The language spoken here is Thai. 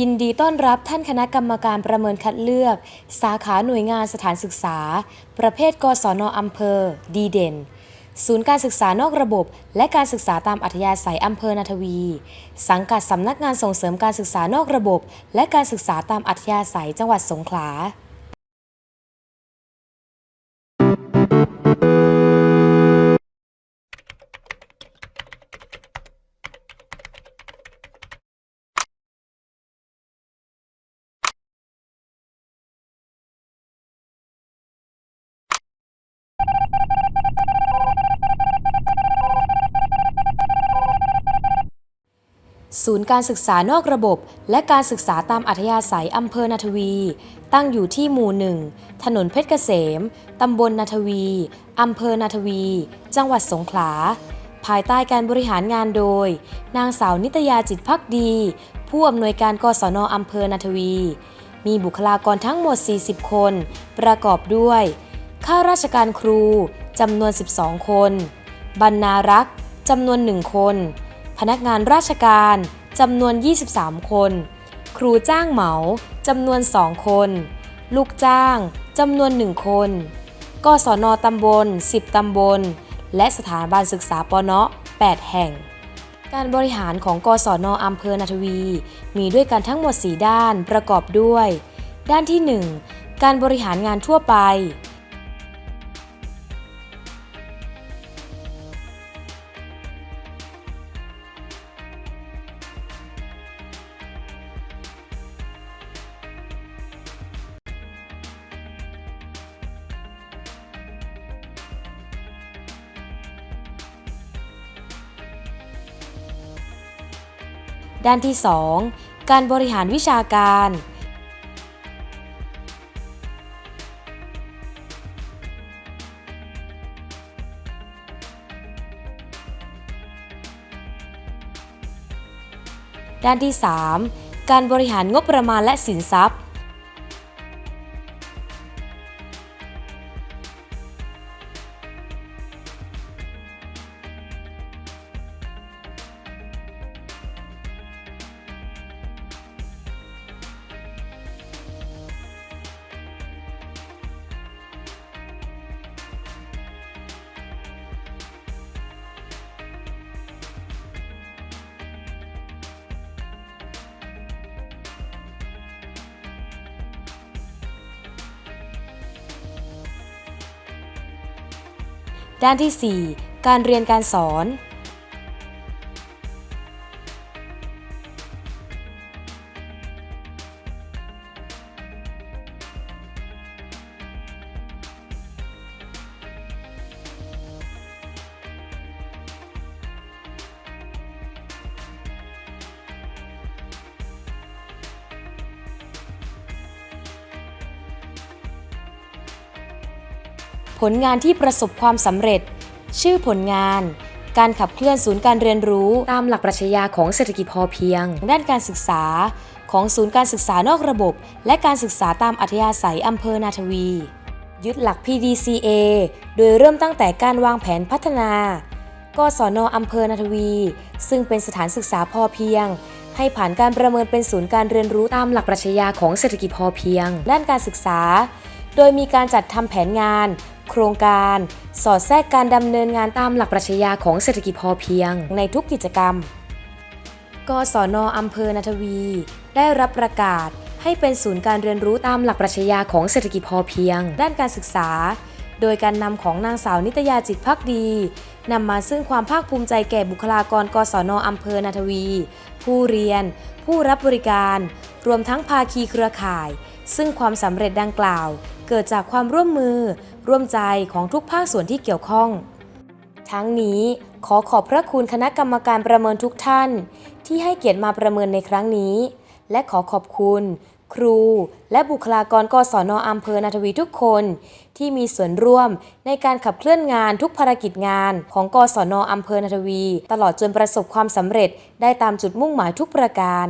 ยินดีต้อนรับท่านคณะกรรมการประเมินคัดเลือก สาขาหน่วยงานสถานศึกษา ประเภทกศนอำเภอ ดีเด่น ศูนย์การศึกษานอกระบบ และการศึกษาตามอัธยาศัยอำเภอนาทวี สังกัดสำนักงานส่งเสริมการศึกษานอกระบบ และการศึกษาตามอัธยาศัยจังหวัดสงขลา ศูนย์การศึกษานอกระบบ และการศึกษาตามอัธยาศัยอำเภอนาทวี ตั้งอยู่ที่หมู่หนึ่งถนนเพชรเกษม ตำบลนาทวีอำเภอนาทวี จังหวัดสงขลา ภายใต้การบริหารงานโดย นางสาวนิตยาจิตพักดี ผู้อำนวยการกศนอำเภอนาทวี มีบุคลากรทั้งหมด 40 คน ประกอบด้วยข้าราชการครูจำนวน 12 คน บรรณารักษ์จำนวน 1 คน พนักงานราชการจำนวน 23 คน ครูจ้างเหมาจำนวน 2 คน ลูกจ้างจำนวน 1 คนกศนตำบล 10 ตำบล และสถาบันศึกษาปนะ8แห่ง การบริหารของกศนอำเภอนาทวี มีด้วยกันทั้งหมด 4 ด้านประกอบด้วย ด้านที่ 1 การบริหารงานทั่วไป ด้านที่ 2 การบริหารวิชาการ ด้านที่ 3 การบริหารงบประมาณและสินทรัพย์ ด้านที่ 4 การเรียนการสอน ผลงานที่ประสบความสำเร็จ ชื่อผลงาน การขับเคลื่อนศูนย์การเรียนรู้ตามหลักปรัชญาของเศรษฐกิจพอเพียง ด้านการศึกษา ของศูนย์การศึกษานอกระบบ และการศึกษาตามอัธยาศัยอำเภอนาทวี ยึดหลัก PDCA โดยเริ่มตั้งแต่การวางแผนพัฒนากศนอำเภอนาทวี ซึ่งเป็นสถานศึกษาพอเพียง ให้ผ่านการประเมินเป็นศูนย์การเรียนรู้ตามหลักปรัชญาของเศรษฐกิจพอเพียง ด้านการศึกษา โดยมีการจัดทำแผนงาน โครงการ สอดแทรกการดำเนินงานตามหลักปรัชญาของเศรษฐกิจพอเพียง ในทุกกิจกรรม กศนอำเภอนาทวี ได้รับประกาศให้เป็นศูนย์การเรียนรู้ตามหลักปรัชญาของเศรษฐกิจพอเพียง ด้านการศึกษา โดยการนำของนางสาวนิตยาจิตพักดี นำมาซึ่งความภาคภูมิใจแก่บุคลากรกศนอำเภอนาทวี ผู้เรียน ผู้รับบริการ รวมทั้งภาคีเครือข่าย ซึ่งความสำเร็จดังกล่าว เกิดจากความร่วมมือ ร่วมใจของทุกภาคส่วนที่เกี่ยวข้อง ทั้งนี้ขอขอบพระคุณคณะกรรมการประเมินทุกท่าน ที่ให้เกียรติมาประเมินในครั้งนี้ และขอขอบคุณ ครู และบุคลากรกศนอำเภอนาทวีทุกคน ที่มีส่วนร่วมในการขับเคลื่อนงานทุกภารกิจงานของกศนอำเภอนาทวี ตลอดจนประสบความสำเร็จได้ตามจุดมุ่งหมายทุกประการ